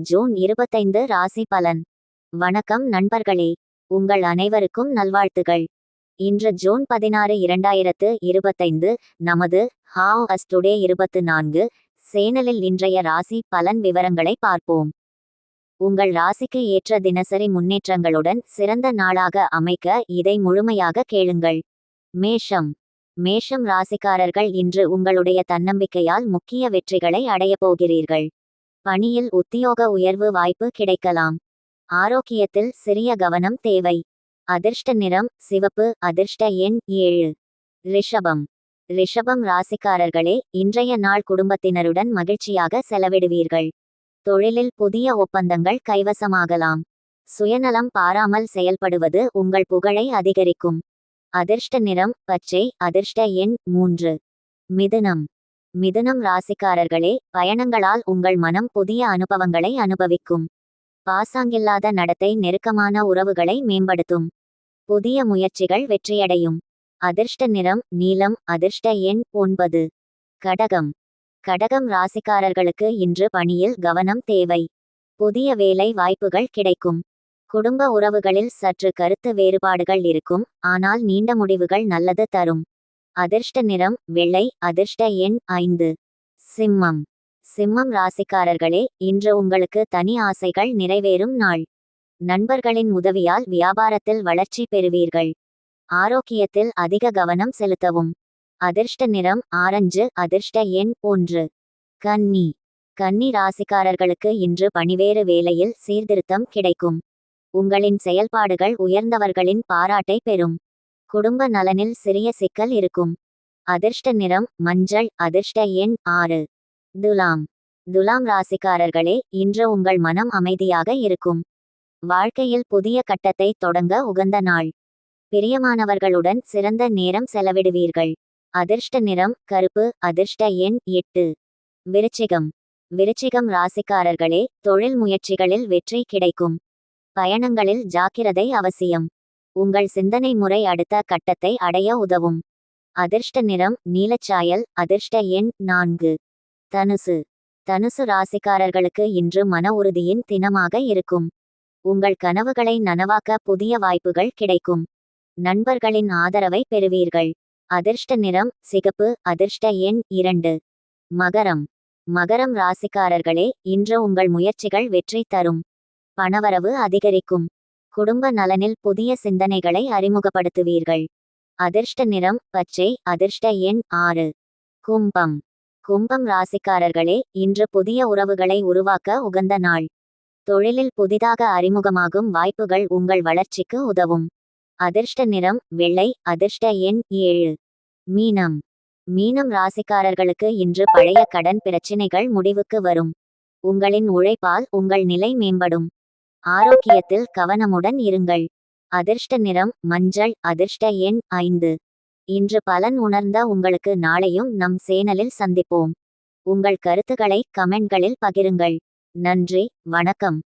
June இருபத்தைந்து ராசி பலன். வணக்கம் நண்பர்களே உங்கள் அனைவருக்கும் நல்வாழ்த்துகள். இன்று ஜூன் பதினாறு இரண்டாயிரத்து இருபத்தைந்து நமது ஹாவ் அஸ் டுடே இருபத்து நான்கு சேனலில் இன்றைய ராசி பலன் விவரங்களை பார்ப்போம். உங்கள் ராசிக்கு ஏற்ற தினசரி முன்னேற்றங்களுடன் சிறந்த நாளாக அமைக்க இதை முழுமையாக கேளுங்கள். மேஷம். மேஷம் ராசிக்காரர்கள் இன்று உங்களுடைய தன்னம்பிக்கையால் முக்கிய வெற்றிகளை அடையப் போகிறீர்கள். பணியில் உத்தியோக உயர்வு வாய்ப்பு கிடைக்கலாம். ஆரோக்கியத்தில் சிறிய கவனம் தேவை. அதிர்ஷ்ட நிறம் சிவப்பு அதிர்ஷ்ட எண் ஏழு. ரிஷபம். ரிஷபம் ராசிக்காரர்களே இன்றைய நாள் குடும்பத்தினருடன் மகிழ்ச்சியாக செலவிடுவீர்கள். தொழிலில் புதிய ஒப்பந்தங்கள் கைவசமாகலாம். சுயநலம் பாராமல் செயல்படுவது உங்கள் புகழை அதிகரிக்கும். அதிர்ஷ்ட நிறம் பச்சை அதிர்ஷ்ட எண் மூன்று. மிதுனம். மிதுனம் ராசிக்காரர்களே பயணங்களால் உங்கள் மனம் புதிய அனுபவங்களை அனுபவிக்கும். பாசாங்கில்லாத நடத்தை நெருக்கமான உறவுகளை மேம்படுத்தும். புதிய முயற்சிகள் வெற்றியடையும். அதிர்ஷ்ட நிறம் நீலம் அதிர்ஷ்ட எண் ஒன்பது. கடகம். கடகம் ராசிக்காரர்களுக்கு இன்று பணியில் கவனம் தேவை. புதிய வேலை வாய்ப்புகள் கிடைக்கும். குடும்ப உறவுகளில் சற்று கருத்து வேறுபாடுகள் இருக்கும் ஆனால் நீண்ட முடிவுகள் நல்லது தரும். அதிர்ஷ்ட நிறம் வெள்ளை அதிர்ஷ்ட எண் ஐந்து. சிம்மம். சிம்மம் ராசிக்காரர்களே இன்று உங்களுக்கு தனி ஆசைகள் நிறைவேறும் நாள். நண்பர்களின் உதவியால் வியாபாரத்தில் வளர்ச்சி பெறுவீர்கள். ஆரோக்கியத்தில் அதிக கவனம் செலுத்தவும். அதிர்ஷ்ட நிறம் ஆரஞ்சு அதிர்ஷ்ட எண் ஒன்று. கன்னி. கன்னி ராசிக்காரர்களுக்கு இன்று பணிவேறு வேலையில் சீர்திருத்தம் கிடைக்கும். உங்களின் செயல்பாடுகள் உயர்ந்தவர்களின் பாராட்டை பெறும். குடும்ப நலனில் சிறிய சிக்கல் இருக்கும். அதிர்ஷ்ட நிறம் மஞ்சள் அதிர்ஷ்ட எண் ஆறு. துலாம். துலாம் ராசிக்காரர்களே இன்று உங்கள் மனம் அமைதியாக இருக்கும். வாழ்க்கையில் புதிய கட்டத்தை தொடங்க உகந்த நாள். பிரியமானவர்களுடன் சிறந்த நேரம் செலவிடுவீர்கள். அதிர்ஷ்ட நிறம் கருப்பு அதிர்ஷ்ட எண் எட்டு. விருச்சிகம். விருச்சிகம் ராசிக்காரர்களே தொழில் முயற்சிகளில் வெற்றி கிடைக்கும். பயணங்களில் ஜாக்கிரதை அவசியம். உங்கள் சிந்தனை முறை அடுத்த கட்டத்தை அடைய உதவும். அதிர்ஷ்ட நிறம் நீலச்சாயல் அதிர்ஷ்ட எண் நான்கு. தனுசு. தனுசு ராசிக்காரர்களுக்கு இன்று மன உறுதியின் தினமாக இருக்கும். உங்கள் கனவுகளை நனவாக்க புதிய வாய்ப்புகள் கிடைக்கும். நண்பர்களின் ஆதரவை பெறுவீர்கள். அதிர்ஷ்ட நிறம் சிகப்பு அதிர்ஷ்ட எண் இரண்டு. மகரம். மகரம் ராசிக்காரர்களே இன்று உங்கள் முயற்சிகள் வெற்றி தரும். பணவரவு அதிகரிக்கும். குடும்ப நலனில் புதிய சிந்தனைகளை அறிமுகப்படுத்துவீர்கள். அதிர்ஷ்ட நிறம் பச்சை அதிர்ஷ்ட எண் ஆறு. கும்பம். கும்பம் ராசிக்காரர்களே இன்று புதிய உறவுகளை உருவாக்க உகந்த நாள். தொழிலில் புதிதாக அறிமுகமாகும் வாய்ப்புகள் உங்கள் வளர்ச்சிக்கு உதவும். அதிர்ஷ்ட நிறம் வெள்ளை அதிர்ஷ்ட எண் ஏழு. மீனம். மீனம் ராசிக்காரர்களுக்கு இன்று பழைய கடன் பிரச்சினைகள் முடிவுக்கு வரும். உங்களின் உழைப்பால் உங்கள் நிலை மேம்படும். ஆரோக்கியத்தில் கவனமுடன் இருங்கள். அதிர்ஷ்ட நிறம் மஞ்சள் அதிர்ஷ்ட எண் ஐந்து. இன்று பலன் உணர்ந்த உங்களுக்கு நாளையும் நம் சேனலில் சந்திப்போம். உங்கள் கருத்துக்களை கமெண்ட்களில் பகிருங்கள். நன்றி வணக்கம்.